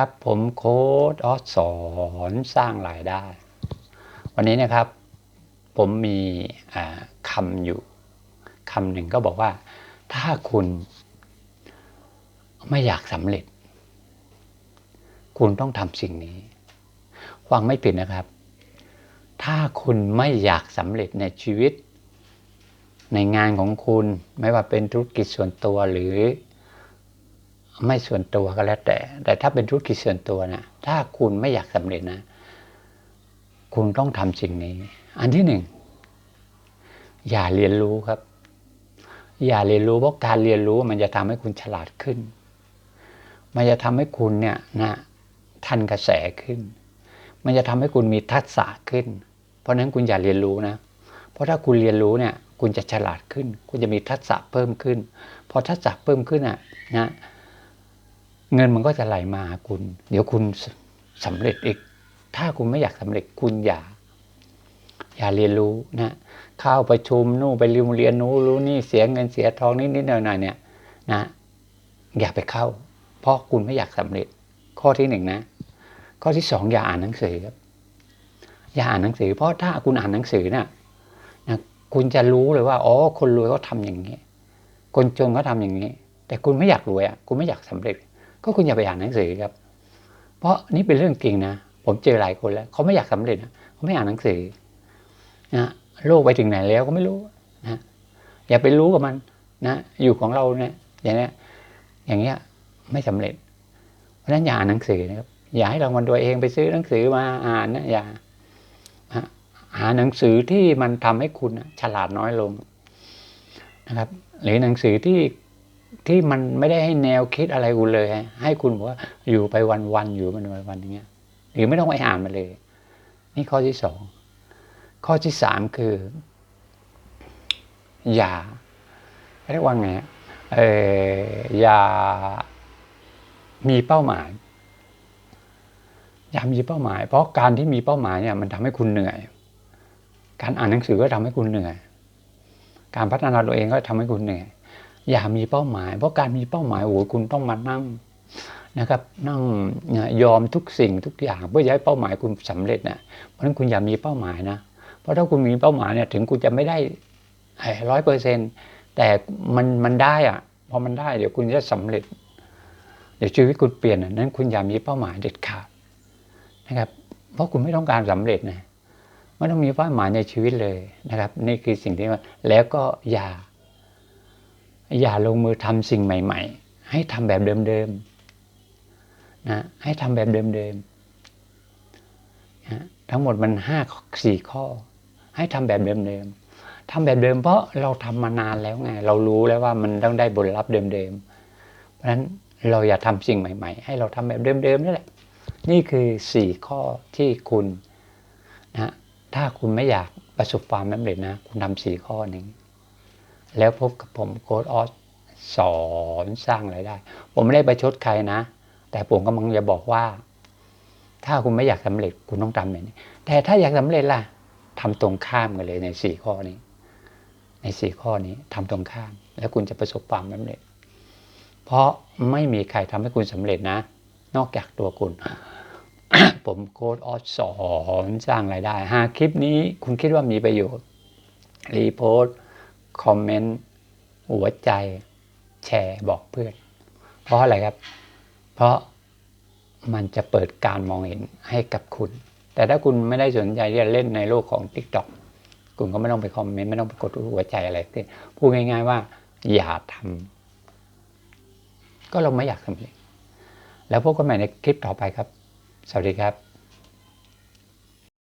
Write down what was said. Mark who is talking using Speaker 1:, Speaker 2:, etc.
Speaker 1: ครับผมโค้ดออสสอนสร้างรายได้ วันนี้นะครับ ผมมีอ่าคำอยู่คำหนึ่งก็บอกว่า ถ้าคุณไม่อยากสำเร็จ คุณต้องทำสิ่งนี้ฟังไม่ผิดนะครับ ถ้าคุณไม่อยากสำเร็จในชีวิต ในงานของคุณไม่ว่าเป็นธุรกิจส่วนตัวหรือ ไม่ส่วนตัวก็แล้วแต่ แต่ถ้าเป็นธุรกิจส่วนตัวนะถ้าคุณไม่อยากสำเร็จนะ คุณต้องทำสิ่งนี้ อันที่หนึ่งอย่าเรียนรู้ครับ อย่าเรียนรู้เพราะการเรียนรู้มันจะทำให้คุณฉลาดขึ้น มันจะทำให้คุณเนี่ยนะทันกระแสขึ้น มันจะทำให้คุณมีทักษะขึ้น เพราะฉะนั้นคุณอย่าเรียนรู้นะ เพราะถ้าคุณเรียนรู้เนี่ย คุณจะฉลาดขึ้น คุณจะมีทักษะเพิ่มขึ้น พอทักษะเพิ่มขึ้นอะนะ เงินมันก็จะไหลมาหาคุณ เดี๋ยวคุณสสำเร็จอีกถ้าคุณไม่อยากสำเร็จคุณอย่า อย่าเรียนรู้นะเข้าประชุมนู่นไปเรียนเรียนนู้นรู้นี่เสียเงินเสียทองนิดนิดหน่อยหน่อยเนี่ยนะอย่าไปเข้า เพราะคุณไม่อยากสำเร็จ ข้อที่หนึ่งนะ ข้อที่สองอย่าอ่านหนังสือครับอย่าอ่านหนังสือ เพราะถ้าคุณอ่านหนังสือนะนะคุณจะรู้เลยว่าอ๋อคนรวยเขาทำอย่างนี้ คนจนเขาทำอย่างนี้ แต่คุณไม่อยากรวยอะคุณไม่อยากสำเร็จ ก็คุณอย่าไปอ่านหนังสือครับ เพราะนี่เป็นเรื่องจริงนะ ผมเจอหลายคนแล้วเขาไม่อยากสำเร็จนะเขาไม่อ่านหนังสือนะโลกไปถึงไหนแล้วก็ไม่รู้นะอย่าไปรู้กับมันนะอยู่ของเราเนี่ยอย่างเนี้ยอย่างเงี้ยไม่สำเร็จ เพราะฉะนั้นอย่าอ่านหนังสือนะครับอย่าให้รางวัลตัวเองไปซื้อหนังสือมาอ่านนะอย่าหาหนังสือที่มันทำให้คุณฉลาดน้อยลงนะครับ หรือหนังสือที่ ที่มันไม่ได้ให้แนวคิดอะไรคุณเลย ให้คุณบอกว่าอยู่ไปวันๆอยู่มันวันๆอย่างเงี้ยหรือไม่ต้องไปอ่านมาเลย นี่ข้อที่สองข้อที่สามคือ อย่าเรียกว่าไงเอออย่ามีเป้าหมายอย่ามีเป้าหมาย เพราะการที่มีเป้าหมายเนี่ยมันทำให้คุณเหนื่อย การอ่านหนังสือก็ทำให้คุณเหนื่อย การพัฒนาตัวเองก็ทำให้คุณเหนื่อย อย่ามีเป้าหมาย เพราะการมีเป้าหมายโอ้คุณต้องมานั่งนะครับ นั่งยอมทุกสิ่งทุกอย่างเพื่อให้เป้าหมายคุณสำเร็จนะเพราะฉะนั้นคุณอย่ามีเป้าหมายนะ เพราะถ้าคุณมีเป้าหมายเนี่ยถึงคุณจะไม่ได้ร้อยเปอร์เซ็นแต่มันมันได้อะพอมันได้เดี๋ยวคุณจะสำเร็จ เดี๋ยวชีวิตคุณเปลี่ยนนั้นคุณอย่ามีเป้าหมายเด็ดขาดนะครับ เพราะคุณไม่ต้องการสำเร็จนะไม่ต้องมีเป้าหมายในชีวิตเลยนะครับ นี่คือสิ่งที่ว่าแล้วก็อย่า อย่าลงมือทำสิ่งใหม่ ๆ ให้ทำแบบเดิมๆนะให้ทำแบบเดิมๆนะทั้งหมดมันห้าสี่ข้อ ให้ทำแบบเดิมๆทำแบบเดิมเพราะเราทำมานานแล้วไง เรารู้แล้วว่ามันต้องได้ผลลัพธ์เดิมๆเพราะฉะนั้นเราอย่าทำสิ่งใหม่ ๆ ให้เราทำแบบเดิมๆนี่แหละ นี่คือสี่ข้อที่คุณนะถ้าคุณไม่อยากประสบความสำเร็จนะ คุณทำสี่ข้อนี้ แล้วพบกับผมโค้ดออสสอนสร้างไรายได้ ผมไม่ได้ประชดใครนะ แต่ผมกำลังจะบอกว่า ถ้าคุณไม่อยากสำเร็จคุณต้องทำแบบนี้ แต่ถ้าอยากสำเร็จล่ะทำตรงข้ามกันเลยในสี่ข้อนี้ ในสี่ข้อนี้ทำตรงข้าม แล้วคุณจะประสบความสำเร็จ เพราะไม่มีใครทำให้คุณสำเร็จนะ นอกจากตัวคุณ ผมโค้ดออสสอนสร้างไรายได้หากคลิปนี้คุณคิดว่ามีประโยชน์รีโพสต์ คอมเมนต์หัวใจ แชร์บอกเพื่อน เพราะอะไรครับ เพราะมันจะเปิดการมองเห็นให้กับคุณ แต่ถ้าคุณไม่ได้สนใจที่จะเล่นในโลกของ t ิ k t o k คุณก็ไม่ต้องไปคอมเมนต์ไม่ต้องไปกดหัวใจอะไรที่พูดง่าย ๆว่า อย่าทำก็เราไม่อยากทำเลยแล้วพบกันใหม่ในคลิปต่อไปครับ สวัสดีครับ